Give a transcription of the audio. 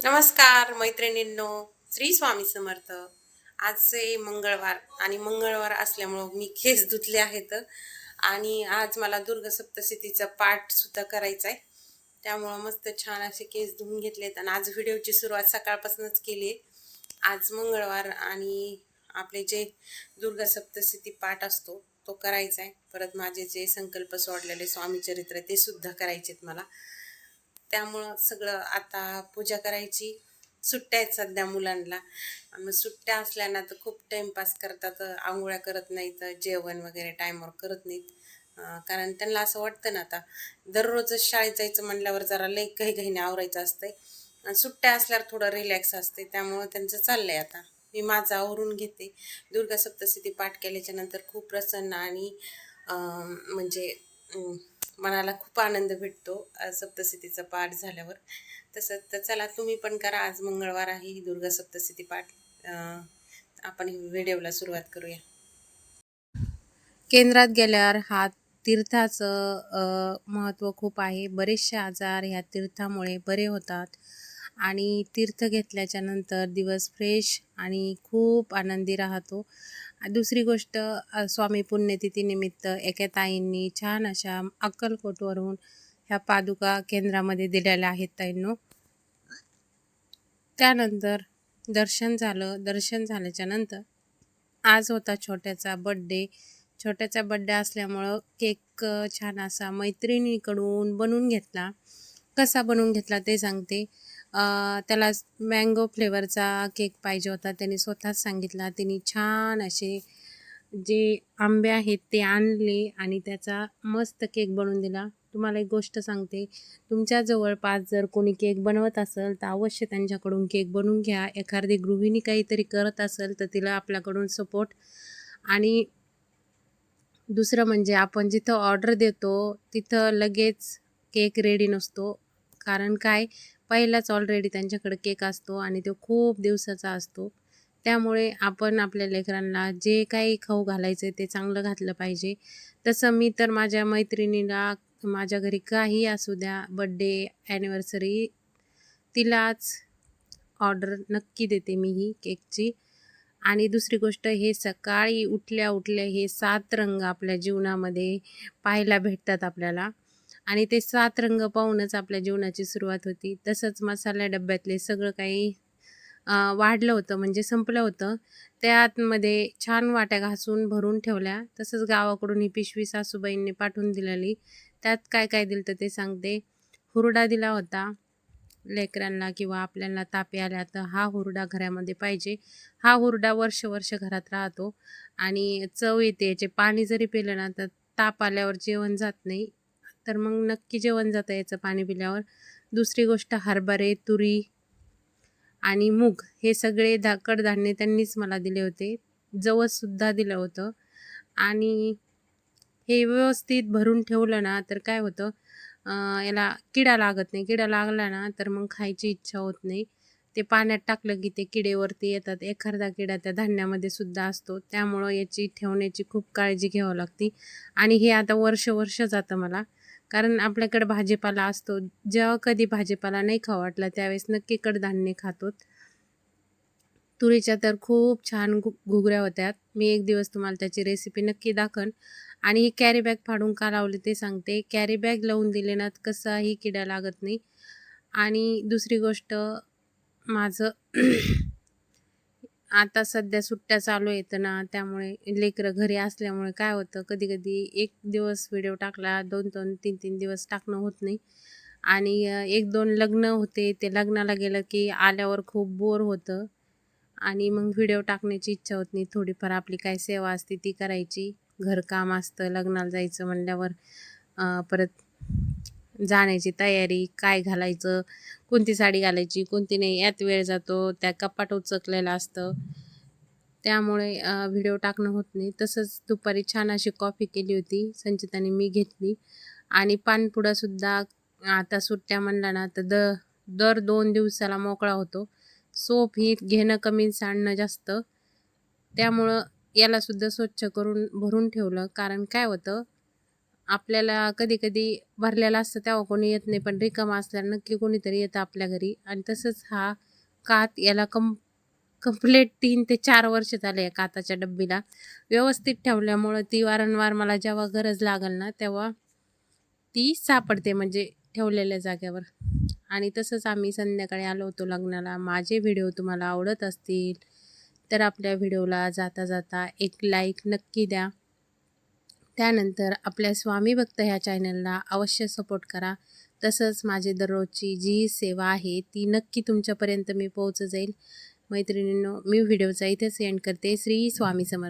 नमस्कार मैत्रिणींनो. श्री स्वामी समर्थ. आजचे मंगळवार आणि मंगळवार असल्यामुळं मी केस धुतले आहेत आणि आज मला दुर्ग सप्तशतीचा पाठ सुद्धा करायचा आहे त्यामुळं मस्त छान असे केस धुवून घेतलेत आणि आज व्हिडिओची सुरुवात सकाळपासूनच केली आहे आज मंगळवार आणि आपले जे दुर्गा सप्तशती पाठ असतो तो करायचा आहे परत माझे जे संकल्प सोडलेले स्वामी चरित्र ते सुद्धा करायचेत मला. त्यामुळं सगळं आता पूजा करायची सुट्ट्या आहेत सध्या मुलांना. मग सुट्ट्या असल्यानं तर खूप टाईमपास करतात आंघोळ्या करत नाहीत जेवण वगैरे टायमावर करत नाहीत. कारण त्यांना असं वाटतं ना आता दररोजच शाळेत जायचं म्हणल्यावर जरा लई काही घाईने आवरायचं असतंय. आणि सुट्ट्या असल्यावर थोडं रिलॅक्स असते त्यामुळं त्यांचं चाललंय आता. मी माझं आवरून घेते. दुर्गा सप्तशती पाठ केल्याच्यानंतर खूप प्रसन्न आणि म्हणजे मनाला खूप आनंद भेटतो अ, सप्तशतीचा पाठ झाल्यावर. तसं तर चला तुम्ही पण करा आज मंगळवार आहे ही दुर्गा सप्तशती पाठ. आपण व्हिडिओला सुरुवात करूया. केंद्रात गेल्यावर हा तीर्थाचं महत्त्व खूप आहे. बरेचसे आजार ह्या तीर्थामुळे बरे होतात. आणि तीर्थ घेतल्याच्या नंतर दिवस फ्रेश आणि खूप आनंदी राहतो. दुसरी गोष्ट स्वामी पुण्यतिथीनिमित्त एका ताईंनी छान अशा अक्कलकोटवरून ह्या पादुका केंद्रामध्ये दिलेल्या आहेत ताईंनो. त्यानंतर दर्शन झालं. दर्शन झाल्याच्यानंतर आज होता छोट्याचा बड्डे छोट्याचा बड्डे असल्यामुळं केक छान असा मैत्रिणीकडून बनवून घेतला. कसा बनवून घेतला ते सांगते. त्याला मँगो फ्लेवरचा केक पाहिजे होता. त्याने स्वतःच सांगितला. तिने छान असे जे आंबे आहेत ते आणले आणि त्याचा मस्त केक बनवून दिला. तुम्हाला एक गोष्ट सांगते. तुमच्या जवळपास जर कोणी केक बनवत असेल तर अवश्य त्यांच्याकडून केक बनवून घ्या. एखादी गृहिणी काहीतरी करत असेल तर तिला आपल्याकडून सपोर्ट आणि दुसरं म्हणजे आपण जिथं ऑर्डर देतो तिथं लगेच केक रेडी नसतो. कारण काय? पहिलाच ऑलरेडी त्यांच्याकडे केक असतो आणि तो खूप दिवसाचा असतो. त्यामुळे आपण आपल्या लेकरांना जे काही खाऊ घालायचं आहे ते चांगलं घातलं पाहिजे. तसं मी तर माझ्या मैत्रिणीला माझ्या घरी काही असू द्या बड्डे ॲनिव्हर्सरी तिलाच ऑर्डर नक्की देते मी ही केकची आणि दुसरी गोष्ट हे सकाळी उठल्या उठल्या हे सात रंग आपल्या जीवनामध्ये पाहायला भेटतात आपल्याला. आणि ते सात रंग पाहूनच आपल्या जीवनाची सुरुवात होती. तसंच मसाला डब्यातले सगळं काही वाढलं होतं म्हणजे संपलं होतं. त्यातमध्ये छान वाट्या घासून भरून ठेवल्या. तसंच गावाकडून ही पिशवी सासूबाईंनी पाठवून दिलेली. त्यात काय काय दिलं तर ते सांगते. हुरडा दिला होता लेकरांना किंवा आपल्याला तापे आल्या तर हा हुरडा घरामध्ये पाहिजे. हा हुरडा वर्ष वर्ष घरात राहतो आणि चव येते. याचे पाणी जरी पिलं ना तर ताप आल्यावर जेवण जात नाही. तर मग नक्की जेवण जातं याचं पाणी पिल्यावर. दुसरी गोष्ट हरभरे तुरी आणि मूग हे सगळे धा कडधान्य त्यांनीच मला दिले होते. जवससुद्धा दिलं होतं. आणि हे व्यवस्थित भरून ठेवलं ना तर काय होतं याला किडा लागत नाही. किडा लागला ना तर मग खायची इच्छा होत नाही. ते पाण्यात टाकलं की ते किडेवरती येतात. एखादा किडा त्या धान्यामध्ये सुद्धा असतो. त्यामुळं याची ठेवण्याची खूप काळजी घ्यावी लागते. आणि हे आता वर्ष वर्ष जातं मला. कारण आपल्याकडे भाजीपाला असतो. जेव्हा कधी भाजीपाला नाही खावा वाटला त्यावेळेस नक्की कडधान्य खातो. तुरीच्या तर खूप छान घु घुगऱ्या होत्या. मी एक दिवस तुम्हाला त्याची रेसिपी नक्की दाखन. आणि ही कॅरी बॅग फाडून का लावली ते सांगते. कॅरी बॅग लावून दिले ना कसाही किडा लागत नाही. आणि दुसरी गोष्ट माझं आता सध्या सुट्ट्या चालू आहेत ना त्यामुळे लेकरं घरी असल्यामुळे काय होतं कधी कधी एक दिवस व्हिडिओ टाकला दोन दोन तीन तीन दिवस टाकणं होत नाही. आणि एक दोन लग्न होते ते लग्नाला गेलं की आल्यावर खूप बोर होतं. आणि मग व्हिडिओ टाकण्याची इच्छा होत नाही थोडीफार आपली काय सेवा असते ती करायची. घरकाम असतं लग्नाला जायचं म्हणल्यावर परत जाण्याची तयारी काय घालायचं कोणती साडी घालायची कोणती नाही यात वेळ जातो त्या कपाट उचकलेलं असतं. त्यामुळे व्हिडिओ टाकणं होत नाही. तसंच दुपारी छान अशी कॉफी केली होती संचिताने मी घेतली. आणि पानपुडासुद्धा आता सुट्ट्या म्हणला ना तर द दर दोन दिवसाला मोकळा होतो. सोप ही घेणं कमी सांडणं जास्त. त्यामुळं यालासुद्धा स्वच्छ करून भरून ठेवलं. कारण काय होतं आपल्याला कधी कधी भरलेला असतं तेव्हा कोणी येत नाही. पण रिकामा असल्यावर नक्की कोणीतरी येतं आपल्या घरी. आणि तसंच हा कात याला कम कंप्लीट तीन ते चार वर्ष झाले या काताच्या डब्बीला. व्यवस्थित ठेवल्यामुळं ती वारंवार मला जेव्हा गरज लागल ना तेव्हा ती सापडते म्हणजे ठेवलेल्या जागेवर. आणि तसंच आम्ही संध्याकाळी आलो होतो लग्नाला. माझे व्हिडिओ तुम्हाला आवडत असतील तर आपल्या व्हिडिओला जाता जाता एक लाईक नक्की द्या. त्यानंतर आपल्या स्वामी भक्त ह्या चॅनलला अवश्य सपोर्ट करा. तसंच माझी दररोजची जी सेवा आहे ती नक्की तुमच्यापर्यंत मी पोहोच जाईल. मैत्रिणींनो मी व्हिडिओचा इथेच एंड करते. श्री स्वामी समर्थ.